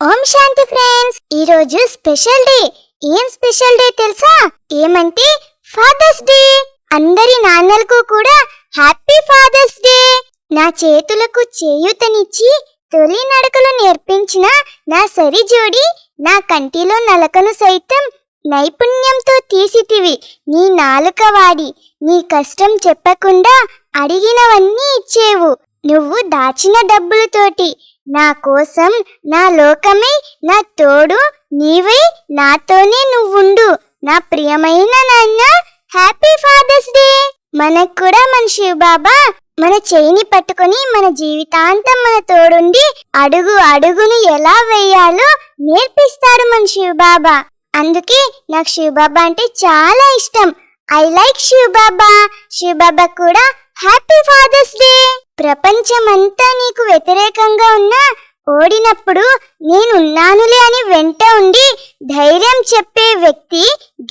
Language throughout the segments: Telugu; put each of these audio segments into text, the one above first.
ఓం శాంతి ఫ్రెండ్స్ ఈ రోజు స్పెషల్ డే. ఏం స్పెషల్ డే తెలుసా? ఏమంటే ఫాదర్స్ డే. అందరి నాన్నలకు కూడా హ్యాపీ ఫాదర్స్ డే. నా చేతులకు చేయూతనిచ్చి తొలి నడకలు నేర్పించిన నా సరి జోడి నా కంటిలో నలకను సైతం నైపుణ్యంతో తీసితివి. నీ నాలుక వాడి నీ కష్టం చెప్పకుండా అడిగినవన్నీ ఇచ్చేవు. నువ్వు దాచిన డబ్బులతోటి నా కోసం నా లోకమై నా తోడు నీవై నాతోనే నువ్వుండు. నా ప్రియమైన నాన్న హ్యాపీ ఫాదర్స్ డే. మనకు కూడా మన శివబాబా మన చేయిని పట్టుకొని మన జీవితాంతం మన తోడుండి అడుగు అడుగును ఎలా వేయాలో నేర్పిస్తాడు మన శివబాబా. అందుకే నాకు శివబాబా అంటే చాలా ఇష్టం. I like Shiv Baba. శివబాబా కూడా హ్యాపీ ఫాదర్స్ డే. ప్రపంచమంతా నీకు వ్యతిరేకంగా ఉన్నా ఓడినప్పుడు నేనున్నానులే అని వెంట ఉండి ధైర్యం చెప్పే వ్యక్తి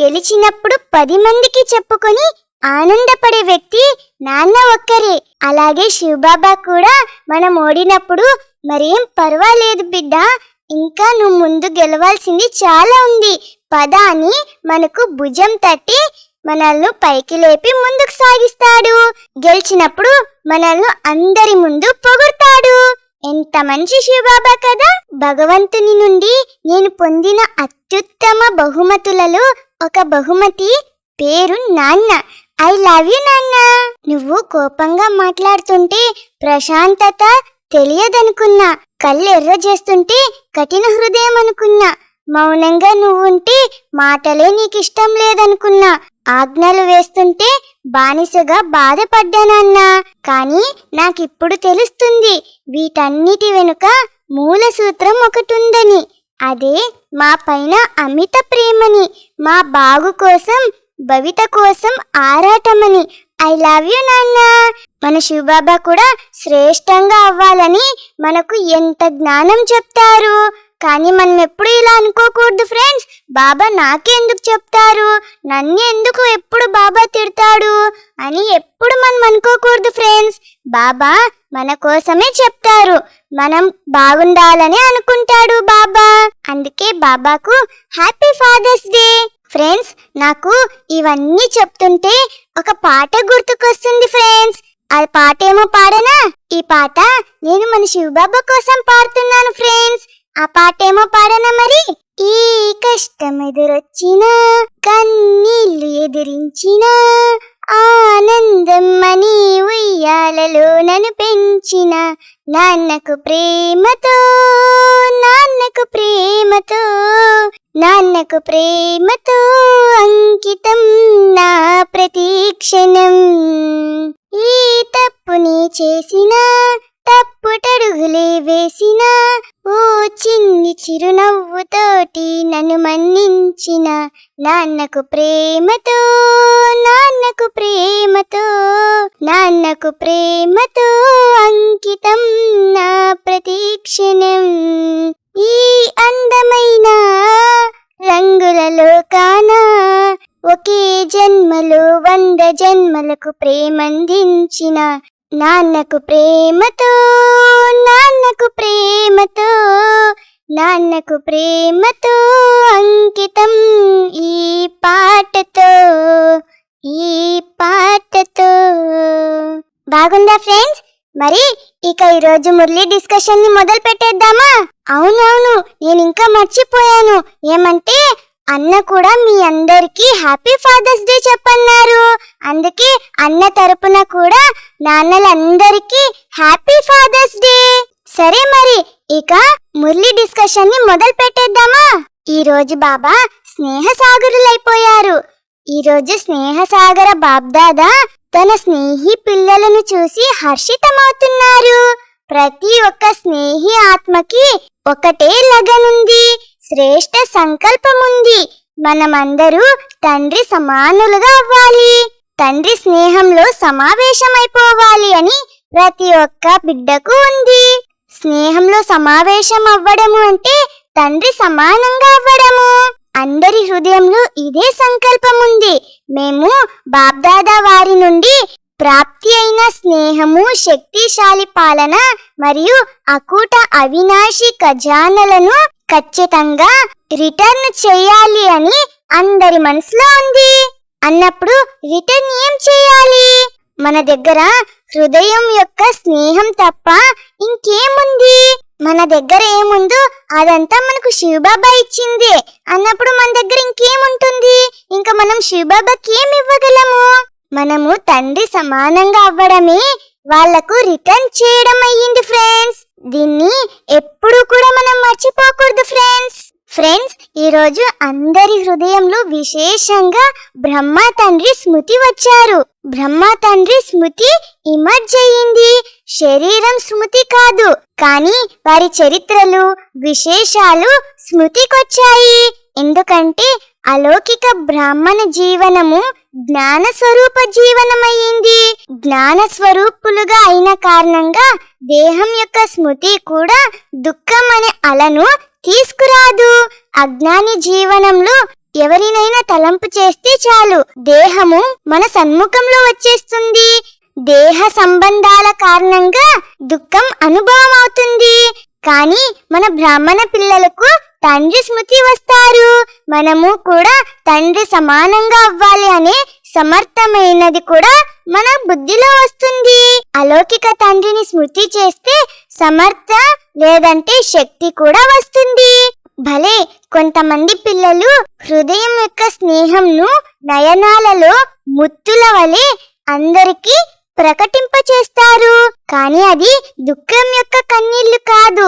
గెలిచినప్పుడు పది మందికి చెప్పుకొని ఆనందపడే వ్యక్తి నాన్న ఒక్కరే. అలాగే శివబాబా కూడా మనం ఓడినప్పుడు మరేం పర్వాలేదు బిడ్డ. ఇంకా నువ్వు ముందు గెలవాల్సింది చాలా ఉంది. పద అని మనకు భుజం తట్టి మనల్ని పైకి లేపి ముందుకు సాగిస్తాడు. గెలిచినప్పుడు మనల్ని అందరి ముందు పొగుడతాడు. ఎంత మంచి శివబాబా కదా. భగవంతుని నుండి నేను పొందిన అత్యుత్తమ బహుమతులలో ఒక బహుమతి పేరు నాన్న. ఐ లవ్ యు నాన్న. నువ్వు కోపంగా మాట్లాడుతుంటే ప్రశాంతత తెలియదనుకున్నా కళ్ళు ఎర్ర చేస్తుంటే కఠిన హృదయం అనుకున్నా మౌనంగా నువ్వుంటే మాటలే నీకు ఇష్టం లేదనుకున్నా ఆజ్ఞలు వేస్తుంటే బానిసగా బాధపడ్డానన్నా కానీ నాకిప్పుడు తెలుస్తుంది వీటన్నిటి వెనుక మూల సూత్రం ఒకటుందని. అదే మా పైన అమిత ప్రేమని మా బాగు కోసం భవిత కోసం ఆరాటమని. ఐ లవ్ యు నాన్న. మన శివబాబా కూడా శ్రేష్టంగా అవ్వాలని మనకు ఎంత జ్ఞానం చెప్తారు. కానీ మనం ఎప్పుడు ఇలా అనుకోకూడదు ఫ్రెండ్స్. బాబా నాకెందుకు చెప్తారు? నన్ను ఎందుకు ఎప్పుడు బాబా తిడతాడు? అని ఎప్పుడు మనం అనుకోకూడదు ఫ్రెండ్స్. బాబా మన కోసమే చెప్తారు. మనం బాగుండాలని అనుకుంటాడు బాబా. అందుకే బాబాకు హ్యాపీ ఫాదర్స్ డే. ఫ్రెండ్స్ నాకు ఇవన్నీ చెప్తుంటే ఒక పాట గుర్తుకొస్తుంది ఫ్రెండ్స్. ఆ పాట ఏమో పాడనా? ఈ పాట నేను మన శివబాబా కోసం పాడుతున్నాను ఫ్రెండ్స్. ఆ పాట ఏమో పాడనా మరి? ఈ కష్టం ఎదురొచ్చినా కన్నీళ్ళు ఎదిరించినా ఆనందం అని ఉయ్యాలలో నన్ను పెంచిన నాన్నకు ప్రేమతో నాన్నకు ప్రేమతో. నాన్నకు ప్రేమతో అంకితం నా ప్రతీక్షణం. ఈ తప్పుని చేసిన తప్పుటడుగులే వేసిన ఓ చిన్ని చిరునవ్వుతోటి నన్ను మన్నించిన నాన్నకు ప్రేమతో నాన్నకు ప్రేమతో నాన్నకు ప్రేమతో అంకితం నా ప్రతీక్షణం. జన్మలకు ప్రేమందించిన నాన్నకు ప్రేమతో నాన్నకు ప్రేమతో నాన్నకు ప్రేమతో అంకితం ఈ పాటతో ఈ పాటతో. బాగుందా ఫ్రెండ్స్? మరి ఇక ఈరోజు మురళి డిస్కషన్ని మొదలు పెట్టేద్దామా అవునవును నేను ఇంకా మర్చిపోయాను. ఏమంటే అన్న కూడా మీ అందరికీ హ్యాపీ ఫాదర్స్ డే చెప్పన్నారు. అందుకే అన్న తరపున కూడా నాన్నలందరికీ హ్యాపీ ఫాదర్స్ డే. సరే మరి ఇక మురళి డిస్కషన్ని మొదలు పెట్టేద్దామా? ఈ రోజు బాబా స్నేహ సాగరులైపోయారు. ఈ రోజు స్నేహ సాగర బాబ్దాదా తన స్నేహి పిల్లలను చూసి హర్షితమవుతున్నారు. ప్రతి ఒక్క స్నేహి ఆత్మకి ఒకటే లగనుంది. శ్రేష్ట సంకల్పముంది. మనమందరూ తండ్రి సమానులుగా అవ్వాలి. తండ్రి స్నేహంలో సమావేశమైపోవాలి అని ప్రతి ఒక్క బిడ్డకు ఉంది. స్నేహంలో సమావేశం అవ్వడము అంటే తండ్రి సమానంగా అవ్వడము. అందరి హృదయంలో ఇదే సంకల్పం ఉంది మేము బాబ్దాదా వారి నుండి ప్రాప్తి అయిన స్నేహము శక్తిశాలి పాలన మరియు అకూట అవినాశి ఖజానలను ఖచ్చితంగా రిటర్న్ చేయాలి అని అందరి మనసులో ఉంది. అన్నప్పుడు రిటర్న్ ఏం చేయాలి? మన దగ్గర హృదయం యొక్క స్నేహం తప్ప ఇంకేముంది? మన దగ్గర ఏముందో అదంతా మనకు శివబాబా ఇచ్చింది. అన్నప్పుడు మన దగ్గర ఇంకేముంటుంది? ఇంకా మనం శివబాబాకి ఏం ఇవ్వగలము? మనము తండ్రి సమానంగా అవ్వడమే వాళ్ళకు రిటర్న్ చేయడం అయ్యింది ఫ్రెండ్స్ దీన్ని ఎప్పుడు కూడా మనం మర్చిపోకూడదు ఫ్రెండ్స్ ఫ్రెండ్స్ ఈరోజు అందరి హృదయంలో విశేషంగా బ్రహ్మ తండ్రి స్మృతి వచ్చారు. బ్రహ్మ తండ్రి స్మృతి ఇమర్జ్ అయ్యింది శరీరం స్మృతి కాదు కానీ వారి చరిత్రలు విశేషాలు స్మృతికొచ్చాయి. ఎందుకంటే అలౌకిక బ్రాహ్మణ జీవనము జ్ఞాన స్వరూప జీవనమయ్యింది జ్ఞాన స్వరూపులుగా అయిన కారణంగా దేహం యొక్క స్మృతి కూడా దుఃఖం అనే అలను తీసుకురాదు. అజ్ఞాని జీవనంలో ఎవరినైనా తలంపు చేస్తే చాలు. దేహము మన సన్ముఖంలో వచ్చేస్తుంది. దేహ సంబంధాల కారణంగా దుఃఖం అనుభవం అవుతుంది కానీ మన బ్రాహ్మణ పిల్లలకు తండ్రి స్మృతి వస్తారు. మనము కూడా తండ్రి సమానంగా అవ్వాలి అనే సమర్థమైనది కూడా మన బుద్ధిలో వస్తుంది. అలౌకిక తండ్రిని స్మృతి చేస్తే సమర్థ లేదంటే శక్తి కూడా వస్తుంది. భలే! కొంతమంది పిల్లలు హృదయం యొక్క స్నేహంను నయనాలలో ముత్తుల వలె అందరికీ ప్రకటింపచేస్తారు. కానీ అది దుఃఖం యొక్క కన్నీళ్ళు కాదు.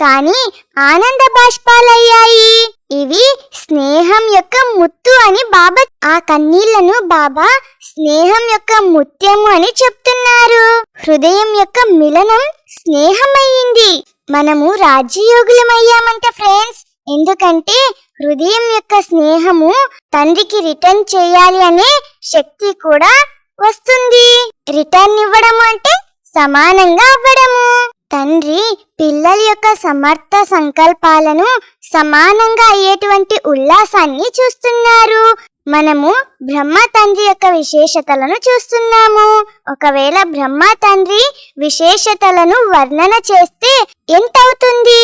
కానీ ఆనంద బాష్పాలయ్యాయి. ఇవి స్నేహం యొక్క ముత్తు అని బాబా ఆ కన్నీళ్ళను బాబా స్నేహం యొక్క ముత్యము అని చెప్తున్నారు. హృదయం యొక్క మిలనం స్నేహమయ్యింది. మనము రాజ్యయోగులమయ్యామంట ఫ్రెండ్స్. ఎందుకంటే హృదయం యొక్క స్నేహము తండ్రికి రిటర్న్ చేయాలి అనే శక్తి కూడా వస్తుంది. రిటర్న్ ఇవ్వడం అంటే సమానంగా అవ్వడము. తండ్రి పిల్లల యొక్క సమర్థ సంకల్పాలను సమానంగా అయ్యేటువంటి ఉల్లాసాన్ని చూస్తున్నారు. మనము బ్రహ్మ తండ్రి యొక్క విశేషతలను చూస్తున్నాము. ఒకవేళ బ్రహ్మ తండ్రి విశేషతలను వర్ణన చేస్తే ఎంతవుతుంది?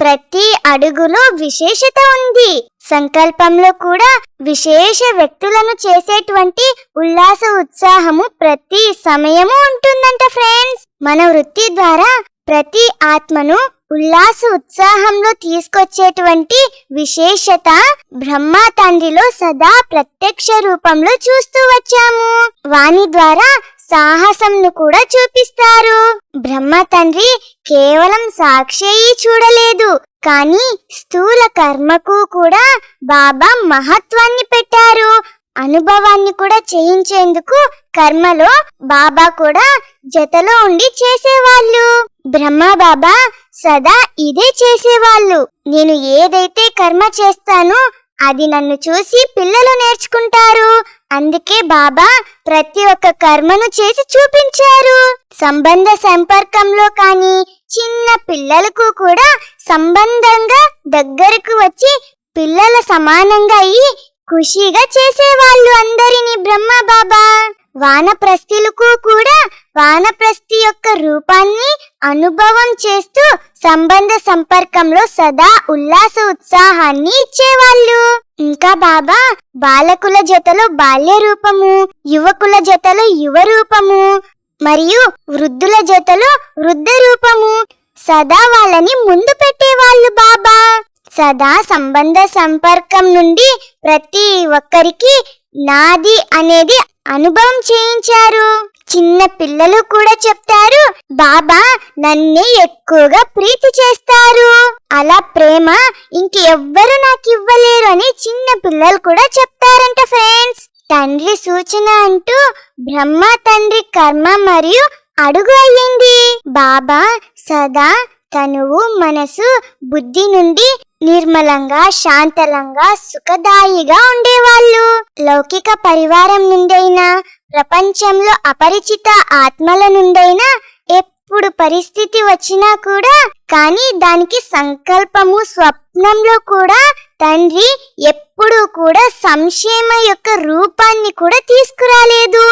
ప్రతి అడుగులో విశేషత ఉంది. సంకల్పంలో కూడా విశేష వ్యక్తులను చేసేటువంటి ఉల్లాస ఉత్సాహము ప్రతి సమయము ఉంటుందంట ఫ్రెండ్స్ మన వృత్తి ద్వారా ప్రతి ఆత్మను ఉల్లాస ఉత్సాహంలో తీసుకొచ్చేటువంటి విశేషత బ్రహ్మ తండ్రిలో సదా ప్రత్యక్ష రూపంలో చూస్తూ వచ్చాము. వాని ద్వారా సాహసంను కూడా చూపిస్తారు. బ్రహ్మ తండ్రి కేవలం సాక్షి చూడలేదు. కానీ స్థూల కర్మకు కూడా బాబా మహత్వాన్ని పెట్టారు. అనుభవాన్ని కూడా చేయించేందుకు కర్మలో బాబా కూడా జతలో ఉండి చేసేవాళ్ళు. బ్రహ్మ బాబా సదా ఇదే చేసేవాళ్ళు. నేను ఏదైతే కర్మ చేస్తానో అది నన్ను చూసి పిల్లలు నేర్చుకుంటారు. అందుకే బాబా ప్రతి ఒక్క కర్మను చేసి చూపించారు. సంబంధ సంపర్కంలో కానీ చిన్న పిల్లలకు కూడా సంబంధంగా దగ్గరకు వచ్చి పిల్లల సమానంగా అయ్యి ఖుషిగా చేసేవాళ్ళు అందరిని బ్రహ్మ బాబా. వానప్రస్థులకు కూడా వానప్రస్థి యొక్క రూపాన్ని అనుభవం చేస్తూ సంబంధ సంపర్కంలో సదా ఉల్లాస ఉత్సాహాన్ని ఇచ్చేవాళ్ళు. ఇంకా బాబా బాలకుల జతలో బాల్య రూపము యువకుల జతలో యువ రూపము మరియు వృద్ధుల జతలో వృద్ధ రూపము సదా వాళ్ళని ముందు పెట్టేవాళ్ళు బాబా. సదా సంబంధ సంపర్కం నుండి ప్రతి ఒక్కరికి నాది అనేది అనుభవం చేయించారు. చిన్న పిల్లలు కూడా చెప్తారు బాబా నన్నే ఎక్కువగా ప్రీతి చేస్తారు. అలా ప్రేమ ఇంకెవ్వరు నాకు ఇవ్వలేరు అని చిన్న పిల్లలు కూడా చెప్తారంట ఫ్రెండ్స్. తండ్రి సూచన అంటూ బ్రహ్మ తండ్రి కర్మ మరియు అడుగు అయ్యింది. బాబా సదా తనువు మనసు బుద్ధి నుండి నిర్మలంగా శాంతలంగా సుఖదాయిగా ఉండేవాళ్ళు. లౌకిక పరివారం నుండైనా ప్రపంచంలో అపరిచిత ఆత్మల నుండైనా ఎప్పుడు పరిస్థితి వచ్చినా కూడా కానీ దానికి సంకల్పము స్వప్నంలో కూడా తండ్రి ఎప్పుడూ కూడా సంక్షేమ యొక్క రూపాన్ని కూడా తీసుకురాలేదు.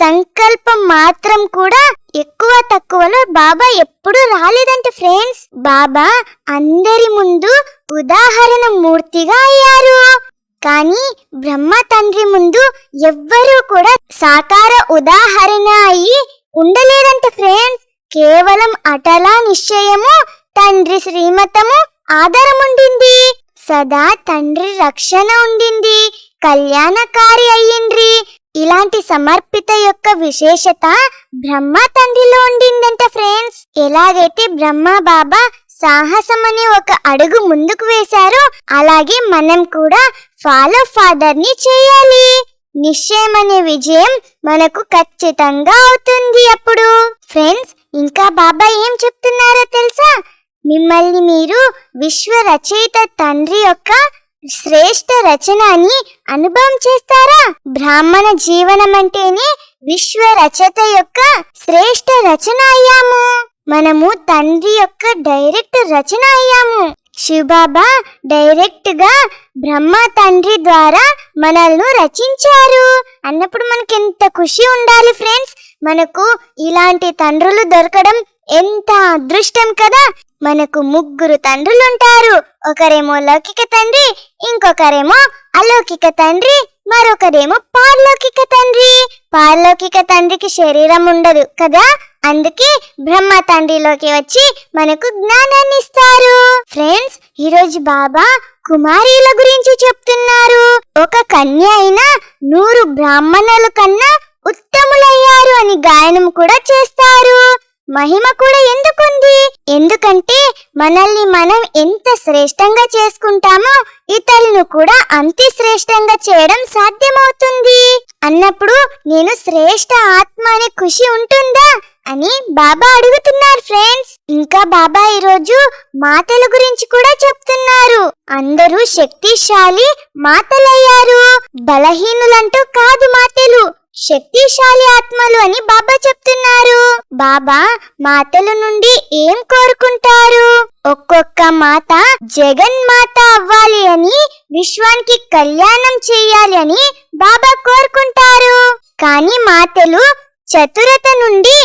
సంకల్పం మాత్రం కూడా ఎక్కువ తక్కువలో బాబా ఎప్పుడు రాలేదంట ఫ్రెండ్స్. బాబా అందరి ముందు ఉదాహరణ మూర్తిగా అయ్యారు. కానీ బ్రహ్మ తండ్రి ముందు ఎవ్వరూ కూడా సాకార ఉదాహరణ అయి ఉండలేదంట ఫ్రెండ్స్. కేవలం అటలా నిశ్చయము తండ్రి శ్రీమతము ఆధారముండింది. సదా తండ్రి రక్షణ ఉండింది కళ్యాణకారి అయ్యిండ్రి. ఇలాంటి సమర్పిత యొక్క విశేషత బ్రహ్మ తండ్రిలో ఉండిందంట ఫ్రెండ్స్. ఎలాగైతే బ్రహ్మ బాబా సాహసం అనే ఒక అడుగు ముందుకు వేశారో అలాగే మనం కూడా ఫాలో ఫాదర్ని చేయాలి. నిశ్చయం అనే విజయం మనకు ఖచ్చితంగా అవుతుంది అప్పుడు. ఫ్రెండ్స్ ఇంకా బాబా ఏం చెప్తున్నారో తెలుసా? మిమ్మల్ని మీరు విశ్వ రచయిత తండ్రి యొక్క శ్రేష్ట రచన అని అనుభవం చేస్తారా? బ్రాహ్మణ జీవనం అంటేనే విశ్వ రచయిత యొక్క శ్రేష్ఠ రచన అయ్యాము. మనము తండ్రి యొక్క డైరెక్ట్ రచన అయ్యాము. శివబాబా డైరెక్ట్గా బ్రహ్మ తండ్రి ద్వారా మనల్ని రచించారు. అన్నప్పుడు మనకి ఎంత ఖుషి ఉండాలి ఫ్రెండ్స్. మనకు ఇలాంటి తండ్రులు దొరకడం ఎంత అదృష్టం కదా. మనకు ముగ్గురు తండ్రులు ఉంటారు ఒకరేమో లౌకిక తండ్రి ఇంకొకరేమో అలౌకిక తండ్రి మరొకరేమో పార్లౌకిక తండ్రి. పార్లౌకిక తండ్రికి శరీరం ఉండదు కదా? అందుకే బ్రహ్మ తండ్రిలోకి వచ్చి మనకు జ్ఞానాన్ని ఇస్తారు. ఫ్రెండ్స్ ఈరోజు బాబా కుమారీల గురించి చెప్తున్నారు. ఒక కన్య అయిన నూరు బ్రాహ్మణుల కన్నా ఉత్తములయ్యారు అని గాయనం కూడా చేస్తారు. మహిమ కూడా ఎందుకుంది? ఎందుకంటే మనల్ని మనం ఎంత శ్రేష్టంగా చేసుకుంటామో ఇతరులను కూడా అంతే శ్రేష్టంగా చేయడం సాధ్యమవుతుంది. అన్నప్పుడు నేను శ్రేష్ట ఆత్మ అనే ఖుషి ఉంటుందా అని బాబా అడుగుతున్నారు ఫ్రెండ్స్. ఇంకా బాబా ఈరోజు మాతల గురించి కూడా చెప్తున్నారు. అందరూ శక్తిశాలి మాతలయ్యారు బలహీనులంటూ కాదు మాతలు శక్తిశాలి ఆత్మలు అని బాబా చెప్తున్నారు. బాబా మాతల నుండి ఏం కోరుకుంటారు? ఒక్కొక్క మాత జగన్ మాత అవ్వాలి అని విశ్వానికి కళ్యాణం చేయాలి అని బాబా కోరుకుంటారు. కానీ మాతలు చతురత నుండి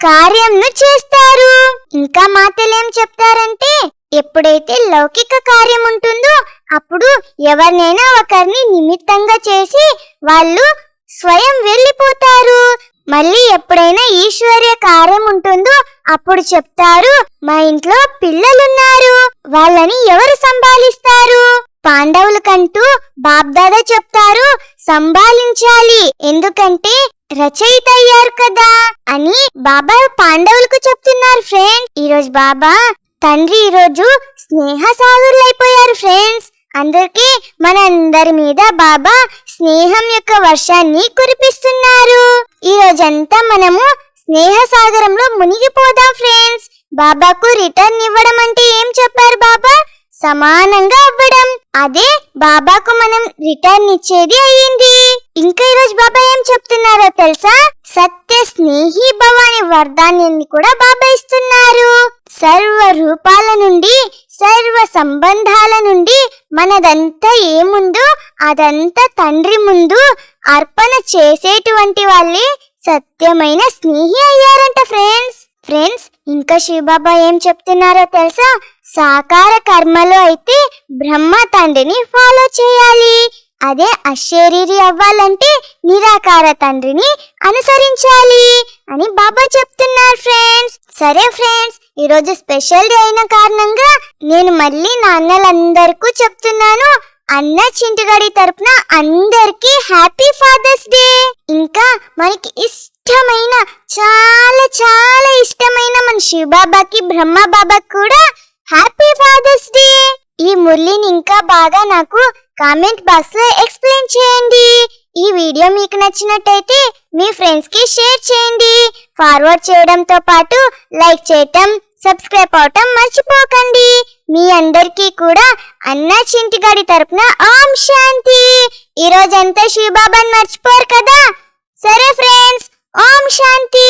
కార్యంను చేస్తారు. ఇంకా మాతలేం చెప్తారంటే ఎప్పుడైతే లౌకిక కార్యం ఉంటుందో అప్పుడు ఎవరినైనా ఒకరిని నిమిత్తంగా చేసి వాళ్ళు స్వయం వెళ్ళిపోతారు. మళ్ళీ ఎప్పుడైనా ఈశ్వర్య కార్యం ఉంటుందో అప్పుడు చెప్తారు మా ఇంట్లో పిల్లలున్నారు వాళ్ళని ఎవరు సంభాలిస్తారు? పాండవులకంటూ బాబ్దాదా చెప్తారు సంభాలించాలి ఎందుకంటే రచయిత అయ్యారు కదా అని బాబా పాండవులకు చెప్తున్నారు ఫ్రెండ్ ఈరోజు బాబా తండ్రి ఈరోజు స్నేహ సాధులైపోయారు ఫ్రెండ్స్ అందరికీ మనందరి మీద బాబా స్నేహం యొక్క వర్షాన్ని కురిపిస్తున్నారు. ఈ రోజంతా మనము స్నేహ సాగరంలో మునిగిపోదాం ఫ్రెండ్స్ బాబాకు రిటర్న్ ఇవ్వడం అంటే ఏం చెప్పారు బాబా? సమానంగా ఇవ్వడం అదే బాబాకు మనం రిటర్న్ ఇచ్చేది అయ్యింది. ఇంకా ఈరోజు బాబా ఏం చెప్తున్నారో తెలుసా? సత్య స్నేహి భవాని అనే వరదాన్యాన్ని కూడా బాబా ఇస్తున్నారు. సర్వ రూపాల నుండి సర్వ సంబంధాల నుండి మనదంతా ఏముందో అదంతా తండ్రి ముందు అర్పణ చేసేటువంటి వాళ్ళే సత్యమైన స్నేహి అయ్యారంట ఫ్రెండ్స్. ఫ్రెండ్స్ ఇంకా శివబాబా ఏం చెప్తున్నారో తెలుసా? సాకార కర్మలో అయితే బ్రహ్మ తండ్రిని ఫాలో చేయాలి. అదే అశరీరి అవ్వాలంటే నిరాకార తండ్రిని అనుసరించాలి. అని బాబా చెప్తున్నారు ఫ్రెండ్స్. సరే ఫ్రెండ్స్ ఈరోజు స్పెషల్ డే అయిన కారణంగా నేను మళ్ళీ నాన్నలందరికీ చెప్తున్నాను. అన్న చింటుగాడి తరపున అందరికీ హ్యాపీ ఫాదర్స్ డే. ఇంకా మనకి ఇష్టమైన చాలా చాలా ఇష్టమైన మన శివబాబాకి బ్రహ్మ బాబాకి కూడా హ్యాపీ ఫాదర్స్ డే. ఈ మురళిని ఇంకా బాగా నాకు కామెంట్ బాక్స్లో ఎక్స్ప్లెయిన్ చేయండి. ఈ వీడియో మీకు నచ్చినట్టయితే మీ ఫ్రెండ్స్కి షేర్ చేయండి. ఫార్వర్డ్ చేయడంతో పాటు లైక్ చేయటం సబ్స్క్రైబ్ అవటం మర్చిపోకండి. మీ అందరికీ కూడా అన్న చింటిగాడి తరపున ఆం శాంతి. ఈ రోజంతా శివబాబాని మర్చిపోరు కదా? సరే ఫ్రెండ్స్ ఓం శాంతి.